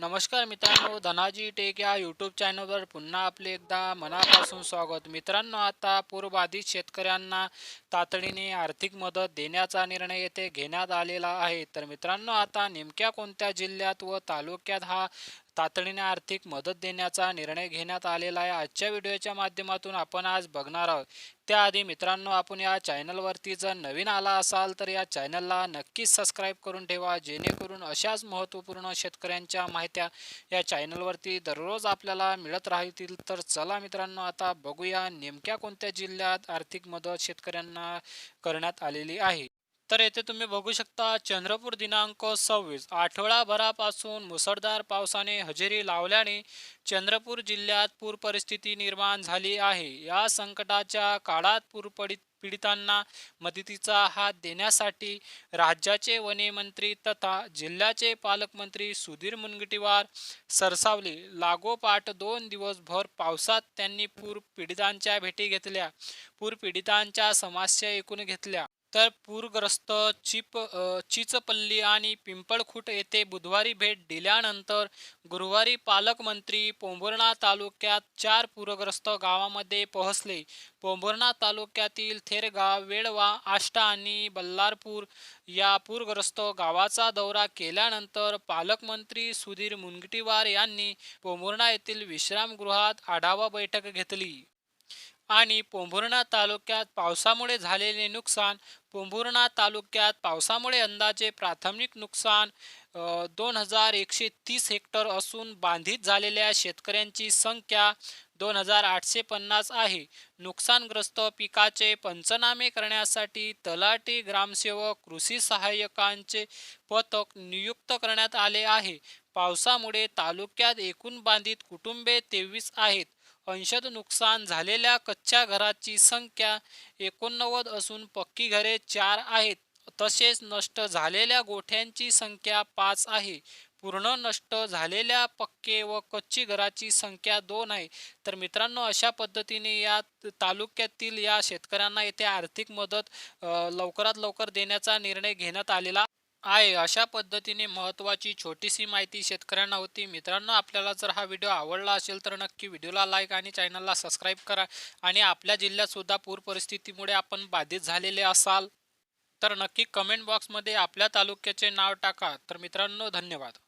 नमस्कार मित्रांनो धनाजी टेक या यूट्यूब चॅनलवर पुन्हा आपले एकदा मनापासून स्वागत. मित्रांनो आता पूरबाधित शेतकऱ्यांना तातडीने आर्थिक मदत देण्याचा निर्णय येथे घेण्यात आलेला आहे. तर मित्रांनो आता नेमक्या कोणत्या जिल्ह्यात व तालुक्यात हा तातडीने आर्थिक मदत देण्याचा निर्णय घेण्यात आलेला आहे. आजच्या व्हिडिओच्या माध्यमातून आपण आज बघणार आहोत. त्याआधी मित्रांनो आपण या चॅनलवरती जर नवीन आला असाल तर या चॅनलला नक्कीच सबस्क्राईब करून ठेवा. जेणेकरून अशाच महत्त्वपूर्ण शेतकऱ्यांच्या माहित्या या चॅनलवरती दररोज आपल्याला मिळत राहतील. तर चला मित्रांनो आता बघूया नेमक्या कोणत्या जिल्ह्यात आर्थिक मदत शेतकऱ्यांना करण्यात आलेली आहे. तर येथे तुम्ही बघू शकता चंद्रपूर दिनांक सव्वीस. आठवडाभरापासून मुसळधार पावसाने हजेरी लावल्याने चंद्रपूर जिल्ह्यात पूर परिस्थिती निर्माण झाली आहे. या संकटाच्या काळात पूर पडित पीडितांना मदतीचा हात देण्यासाठी राज्याचे वनेमंत्री तथा जिल्ह्याचे पालकमंत्री सुधीर मुनगटीवार सरसावले लागोपाठ दोन दिवसभर पावसात त्यांनी पूर पीडितांच्या भेटी घेतल्या. पूर पीडितांच्या समस्या ऐकून घेतल्या. तर पूरग्रस्त चिप चिचपल्ली आणि पिंपळखुट येथे बुधवारी भेट दिल्यानंतर गुरुवारी पालकमंत्री पोंभुर्णा तालुक्यात चार पूरग्रस्त गावामध्ये पोहोचले. पोंभुर्णा तालुक्यातील थेरगाव वेळवा आष्टा आणि बल्लारपूर या पूरग्रस्त गावाचा दौरा केल्यानंतर पालकमंत्री सुधीर मुनगटीवार यांनी पोंभुर्णा येथील विश्रामगृहात आढावा बैठक घेतली. आणि पोंभुर्णा तालुक्यात पावसामुळे झालेले नुकसान पोंभुर्णा तालुक्यात पावसामुळे अंदाजे प्राथमिक नुकसान दोन हजार एकशे तीस हेक्टर असून बांधित झालेल्या शेतकऱ्यांची संख्या दोन हजार आठशे पन्नास आहे. नुकसानग्रस्त पिकाचे पंचनामे करण्यासाठी तलाठी ग्रामसेवक कृषी सहाय्यकांचे पथक नियुक्त करण्यात आले आहे. पावसामुळे तालुक्यात एकूण बांधित कुटुंबे तेवीस आहेत. अंशतः नुकसान झालेल्या कच्च्या घराची संख्या एकोणनव्वद असून पक्की घरे चार आहेत. तसेच नष्ट झालेल्या गोठ्यांची संख्या पाच आहे. पूर्ण नष्ट झालेल्या पक्के व कच्ची घराची संख्या दोन आहे. तर मित्रांनो अशा पद्धतीने या तालुक्यातील या शेतकऱ्यांना येथे आर्थिक मदत लवकरात लवकर देण्याचा निर्णय घेण्यात आलेला आहे. अशा पद्धतीने महत्त्वाची छोटीशी माहिती शेतकऱ्यांना होती. मित्रांनो आपल्याला जर हा व्हिडिओ आवडला असेल तर नक्की व्हिडिओला लाईक आणि चॅनलला सबस्क्राईब करा. आणि आपल्या जिल्ह्यातसुद्धा पूर परिस्थितीमुळे आपण बाधित झालेले असाल तर नक्की कमेंट बॉक्समध्ये आपल्या तालुक्याचे नाव टाका. तर मित्रांनो धन्यवाद.